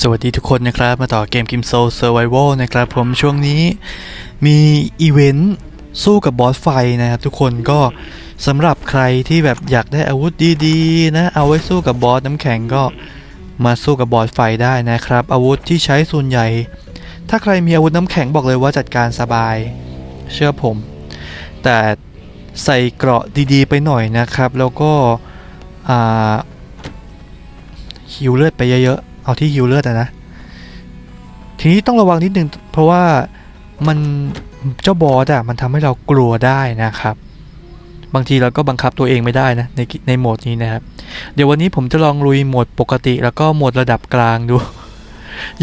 สวัสดีทุกคนนะครับ มาต่อเกมกิมโซเซอร์ไวโวนะครับผมช่วงนี้มีอีเวนต์สู้กับบอสไฟนะครับทุกคนก็สำหรับใครที่แบบอยากได้อาวุธดีๆ นะ เอาไว้สู้กับบอสน้ำแข็งก็มาสู้กับบอสไฟได้นะครับ อาวุธที่ใช้ส่วนใหญ่ ถ้าใครมีอาวุธน้ำแข็งบอกเลยว่าจัดการสบาย เชื่อผม แต่ ใส่เกราะดีๆไปหน่อยนะครับ แล้วก็ฮิวเลือดไปเยอะๆ เอาที่ฮิวเลือดอะนะ ทีนี้ต้องระวังนิดนึง เพราะว่ามันเจ้าบอสอะมันทำให้เรากลัวได้นะครับ บางทีเราก็บังคับตัวเองไม่ได้นะในในโหมดนี้นะครับ เดี๋ยววันนี้ผมจะลองลุยโหมดปกติ แล้วก็โหมดระดับกลางดู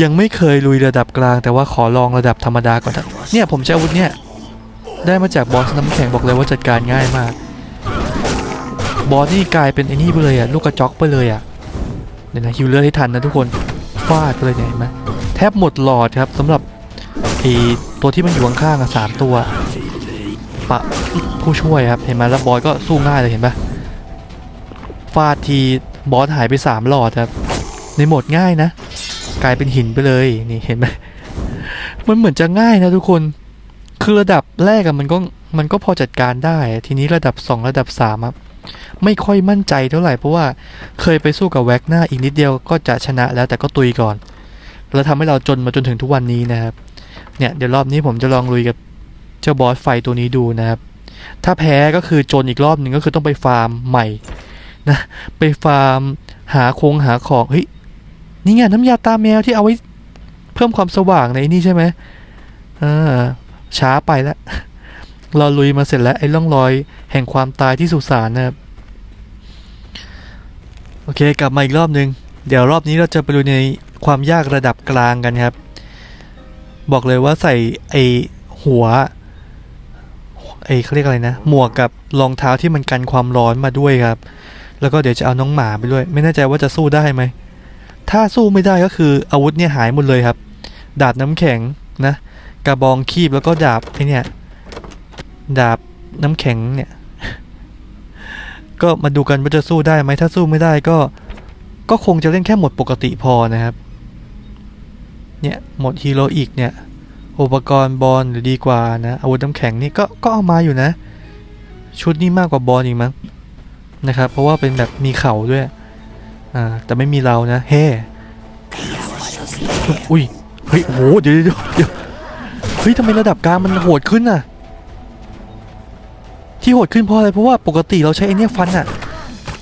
ยังไม่เคยลุยระดับกลาง แต่ว่าขอลองระดับธรรมดาก่อนเนี่ยผมใช้อาวุธเนี่ย ได้มาจากบอสน้ำแข็งบอกเลยว่าจัดการง่ายมาก บอสนี่กลายเป็นไอ้นี่ไปเลยอะลูกกระจอกไปเลยอะเดี๋ยวนะฮิวเลือดให้ทันนะทุกคนฟาดไปเลยเนี่ยเห็นไหมแทบหมดหลอดครับสำหรับไอ้ตัวที่มันอยู่ข้างๆอะสามตัวปะผู้ช่วยครับเห็นไหมแล้วบอสก็สู้ง่ายเลยเห็นปะฟาดทีบอสหายไปสามหลอดครับในโหมดง่ายนะ กลายเป็นหินไปเลยนี่เห็นไหมมันเหมือนจะง่ายนะทุกคน คือระดับแรกอะมันก็มันก็พอจัดการได้ ทีนี้ระดับ 2 ระดับ3ครับไม่ค่อยมั่นใจเท่าไหร่เพราะว่าเคยไปสู้กับแว็กหน้าอีกนิดเดียวก็จะชนะแล้วแต่ก็ตุยก่อน แล้วทำให้เราจนมาจนถึงทุกวันนี้นะครับ เนี่ยเดี๋ยวรอบนี้ผมจะลองลุยกับเจ้าบอสไฟตัวนี้ดูนะครับ ถ้าแพ้ก็คือจนอีกรอบหนึ่งก็คือต้องไปฟาร์มใหม่นะไปฟาร์มหาคงหาของเฮ้ยนี่ไงน้ำยาตาแมวที่เอาไว้เพิ่มความสว่างในนี่ใช่ไหมอ่า ช้าไปแล้วเราลุยมาเสร็จแล้วไอ้ร่องรอย แห่งความตายที่สุสานนะครับ โอเคกลับมาอีกรอบนึง เดี๋ยวรอบนี้เราจะไปลุยในความยากระดับกลางกันครับ บอกเลยว่าใส่ไอ้หัวไอ้เขาเรียกอะไรนะ หมวกกับรองเท้าที่มันกันความร้อนมาด้วยครับ แล้วก็เดี๋ยวจะเอาน้องหมาไปด้วย ไม่แน่ใจว่าจะสู้ได้ไหม ถ้าสู้ไม่ได้ก็คืออาวุธเนี่ยหายหมดเลยครับ ดาบน้ำแข็งนะ กระบองคีบแล้วก็ดาบไอเนี่ยดาบน้ำแข็งเนี่ย ก็มาดูกันว่าจะสู้ได้ไหมถ้าสู้ไม่ได้ก็ ก็คงจะเล่นแค่หมดปกติพอนะครับ เนี่ยหมดฮีโร่อีกเนี่ยอุปกรณ์บอลหรือดีกว่านะอาวุธน้ำแข็งนี่ก็ก็เอามาอยู่นะ ชุดนี้มากกว่าบอลอีกมั้งนะครับ เพราะว่าเป็นแบบมีเข่าด้วยอ่าแต่ไม่มีเรานะเฮ้อุ้ยเฮ้ยโอ้โหเดี๋ยวเดี๋ยวเดี๋ยว เฮ้ยทำไมระดับกลางมันโหดขึ้นน่ะ ที่โหดขึ้นเพราะอะไรเพราะว่าปกติเราใช้ไอเนี้ยฟันอะ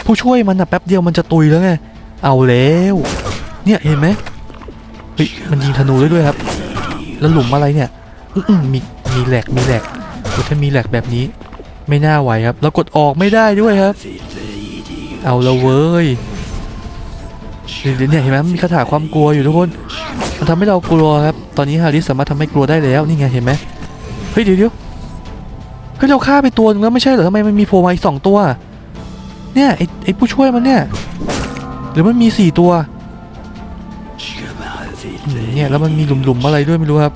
ผู้ช่วยมันอะแป๊บเดียวมันจะตุยแล้วไง เอาแล้ว เนี่ยเห็นไหมเฮ้ยมันยิงธนูได้ด้วยครับ แล้วหลุมอะไรเนี่ยอื้อหือมีมีแหลกมีแหลกถ้ามีแหลกแบบนี้ ไม่น่าไหวครับ แล้วกดออกไม่ได้ด้วยครับ เอาแล้วเว้ยเดี๋ยวเนี่ยเห็นไหมมีคาถาความกลัวอยู่ทุกคน มันทำให้เรากลัวครับ ตอนนี้ฮาริสสามารถทำให้กลัวได้แล้ว นี่ไงเห็นไหมเฮ้ยเดี๋ยวเดี๋ยวเฮ้ยเราฆ่าไปตัวนึงแล้วไม่ใช่เหรอทำไมมันมีโผล่มาอีกสองตัว เนี่ยไอไอผู้ช่วยมันเนี่ย หรือมันมีสี่ตัวเนี่ยแล้วมันมีหลุมๆอะไรด้วยไม่รู้ครับ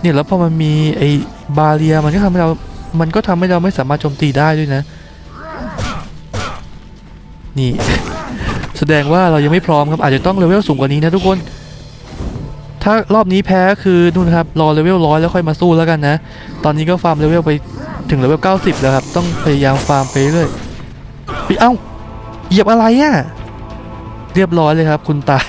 เนี่ยแล้วพอมันมีไอบาเรียมันก็ทำให้เรา มันก็ทำให้เราไม่สามารถโจมตีได้ด้วยนะ นี่ แสดงว่าเรายังไม่พร้อมครับอาจจะต้องเลเวลสูงกว่านี้นะทุกคน ถ้ารอบนี้แพ้คือนู่นครับรอเลเวลร้อยแล้วค่อยมาสู้แล้วกันนะ ตอนนี้ก็ฟาร์มเลเวลไปถึงเลเวล90 แล้วครับ ต้องพยายามฟาร์มไปเรื่อยไปเอ้าเหยียบอะไรอะ่ะ เรียบร้อยเลยครับ คุณตาย